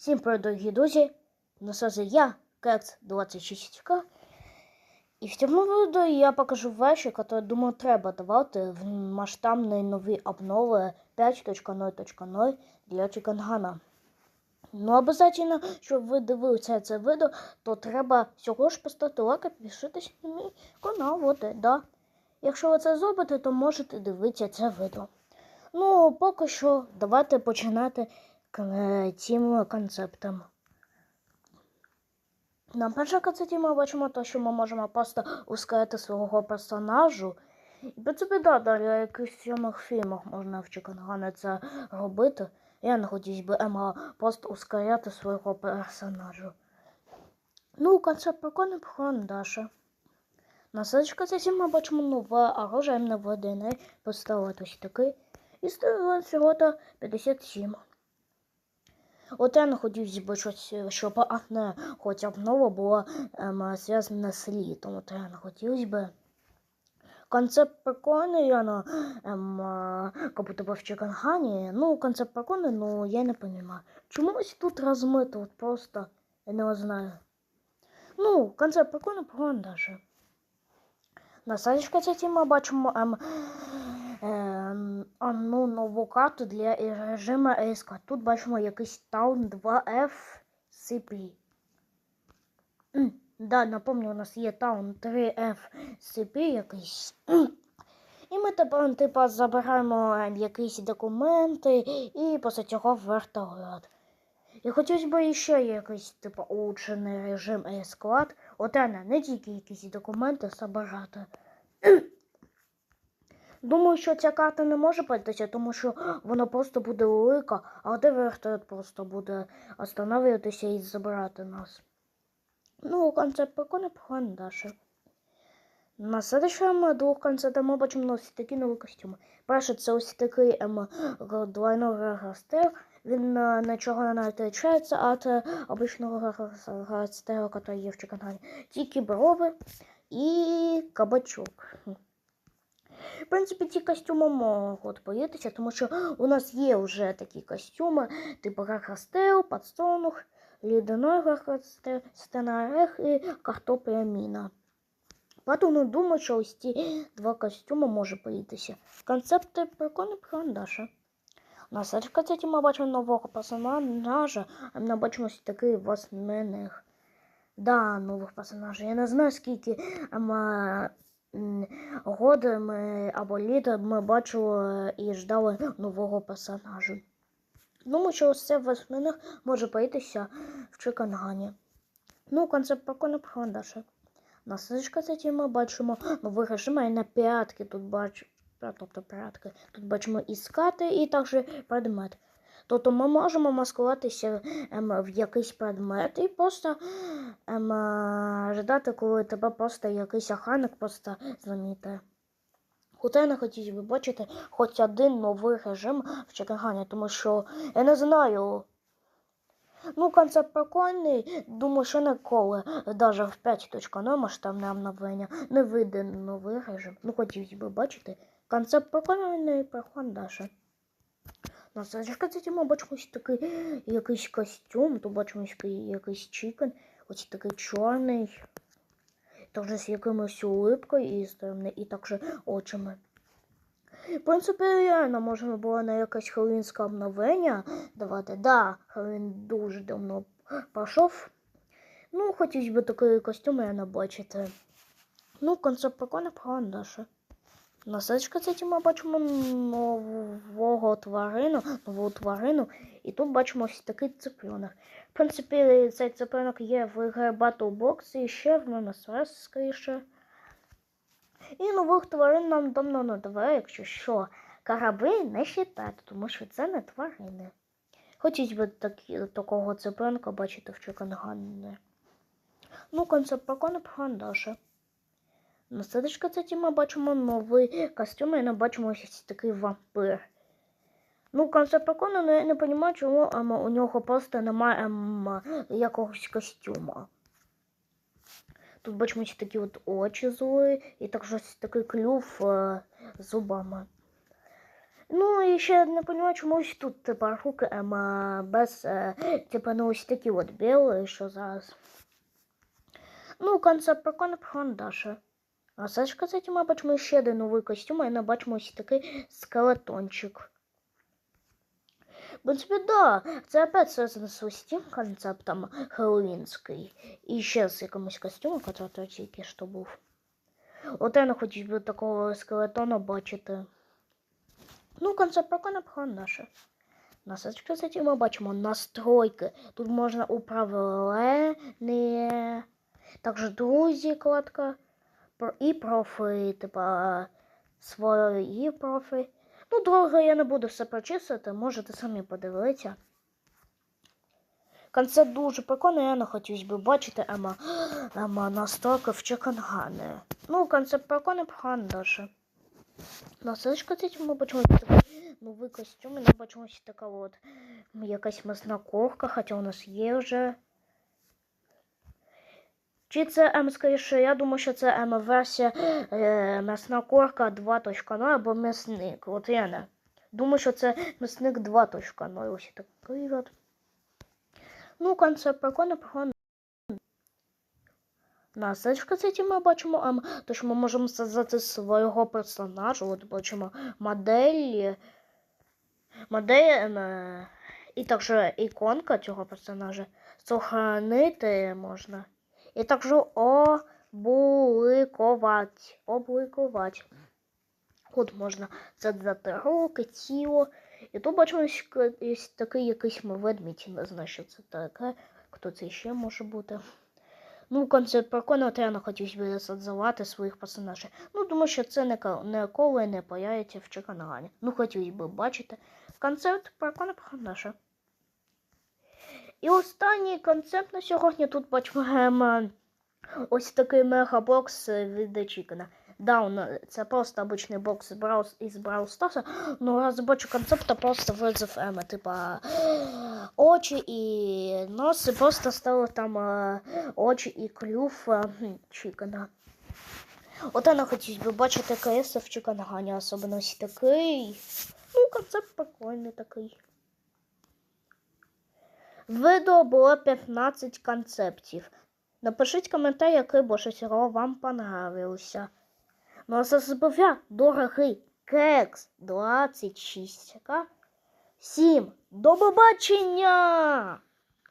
Всім привіт, дорогі друзі! На связи я, Кекс26К. І в цьому відео я покажу вещи, які, думаю, треба давати в масштабні нові обнови 5.0.0 для Чикангана. Ну, обов'язково, щоб ви дивилися це відео, то треба всього ж поставити лайк і підписатись на мій канал. От, да. Якщо ви це зробите, то можете дивитися це відео. Ну, поки що, давайте починати цим концептом. На першій концепті ми бачимо те, що ми можемо просто ускорити свого персонажу. І принципі, да, далі в якихось сьомих фільмах можна в Чикангане це робити. Я не хотів би Ема просто ускоряти свого персонажа. Ну, концепт прикольний, прикольний, Даша. На следующей концепції ми бачимо нове оружие водяний пістолет ось такий. І стоїть всього-то 57. От я не хотів би щось, щоб одне хоча б нове було ем, зв'язане з літом. От хотів би. Концепт прикольний, я на е, как будто бы в Чикангані. Ну, концепт прикольний, ну я не розумію. Чому ось тут розмито? От просто я не знаю. Ну, концепт прикольний, прикольний даже. На садочку цій ми бачимо ем, одну нову карту для режиму ЕСК. Тут бачимо якийсь Town 2F CP. Да, напомню, у нас є Town 3F CP якийсь. І ми тепер, типа, забираємо ем, якісь документи і після цього вертольот. І хотілося б ще якийсь, типу, улучшений режим склад. От не тільки якісь документи забирати. Думаю, що ця карта не може податися, тому що вона просто буде велика, а де вертольот просто буде останавливатися і забирати нас. Ну, концепт прикольний, прикольний далі. На следующому двох концертах ми бачимо ось такі нові костюми. Перший це ось такий ем, двойного гастер. Він е, нічого не відрізняється від е, обичного гастера, який є в Чикагані. Тільки брови і кабачок. В принципі, ці костюми можуть появитися, тому що у нас є вже такі костюми, типу гахастел, подсолнух, лідяной гахастел, стенарех і картопля міна. Тому думаю, що ось ці два костюми може появитися. Концепти прикольні прикольні. На садочці ми бачимо нового персонажа, а ми бачимо ось такий восьминих. Да, нових персонажів. Я не знаю, скільки ама, м, ми або літ ми бачили і ждали нового персонажа. Думаю, що це восьминих може появитися в Чикангані. Ну, концепт прикольно прикольний. На садочці ми бачимо а й на п'ятки тут бачимо. Тобто п'ятки. Тут бачимо іскати і також предмет. Тобто ми можемо маскуватися ем, в якийсь предмет і просто ем, е, ждати, коли тебе просто якийсь охранник просто замітає. Хоча я не хотів би бачити хоч один новий режим в Чикагані, тому що я не знаю. Ну, концепт прикольний, думаю, що ніколи, навіть в 5.0 масштабне обновлення, не вийде новий режим. Ну, хотів би бачити. Концепт прикольний, прикольний даже. На зачекайте, ми бачимо ось такий якийсь костюм, то бачимо якийсь чікен, ось такий чорний, також з якимось улипкою і сторони, і також очима. В принципі, реально можна було на якесь хеллоуінське обновлення давати. Да, Хеллоуін дуже давно пішов. Ну, хотілося б такий костюм я бачити. Ну, концепт прикольно, Даша. На садочці ми бачимо нового тварину, нову тварину, і тут бачимо ось такий цыпленок. В принципі, цей цыпленок є в ігри Battle Box і ще в ММС, скоріше. І нових тварин нам давно не даває, якщо що. Кораби не вважати, тому що це не тварини. Хотіть би такі, такого цыпленка бачити в Чикангані. Ну, концепт прикольний, Даше. на садочці ми бачимо новий костюм і ми бачимо ось такий вампир. Ну, концепт прикольний, але я не розумію, чому ем, у нього просто немає ем, якогось костюма. Тут бачимо ось такі от очі злої і також ось такий клюв е, зубами. Ну і ще не розумію, чомусь тут типа руки ем, а, без е, типа ну ось такі от білі, що зараз. Ну, концепт прикольно прикольно Даша. А це ж кстати, ми бачимо ще один новий костюм, і ми бачимо ось такий скелетончик. В принципі, да, це опять зв'язано з тим концептом хеллоуінський. І ще з якимось костюмом, який тільки що був. От я не хотів би такого скелетона бачити. Ну, концепт прикольно наше. На сайті, кстати, ми бачимо настройки. Тут можна управління, також друзі, кладка, і профи, типа свої профи. Ну, довго я не буду все прочистити, можете самі подивитися. Концепт дуже прикольний, я не хотів би бачити ема, ема настройки в Чекангане. Ну, концепт прикольний, прикольний даже. На сечка цить ми бачимо такий новий костюм, і ми бачимо така от якась масна ковка, хоча у нас є вже. Чи це М, скоріше, я думаю, що це М версія е, м'ясна корка 2.0 або м'ясник. От я не. Думаю, що це м'ясник 2.0. Ось такий от. Ну, концепт прикольно, прикольно. На сечка ці ми бачимо, ем, то що ми можемо сказати свого персонажа. От бачимо модель, модель ем, е, і також іконка цього персонажа. Сохранити можна. І також обликувати. Обликувати. От можна задати руки, тіло. І тут бачимо ка- ось такий якийсь ведмідь. Не знаю, що це таке. Хто це ще може бути. Ну, концепт прикольно, то я не хотів би задавати своїх персонажів. Ну, тому що це ніколи не появиться в Чеканагані. Ну, хотів би бачити. Концепт прикольно персонажа. І останній концепт на сьогодні тут бачимо ем, ось такий мегабокс від Чікена. Даун, це просто обичний бокс із Brawl Stars. Ну, раз бачу концепт, то просто визов Ема, типа очі і нос, і просто стало там е, очі і клюв е, Чікена. От я хотів би бачити КС в Чікангані, особливо такий. Ну, концепт прикольний такий. Відео було 15 концептів. Напишіть коментар, який більше всього вам понравився. Ну а це дорогий кекс 26. Всім до побачення!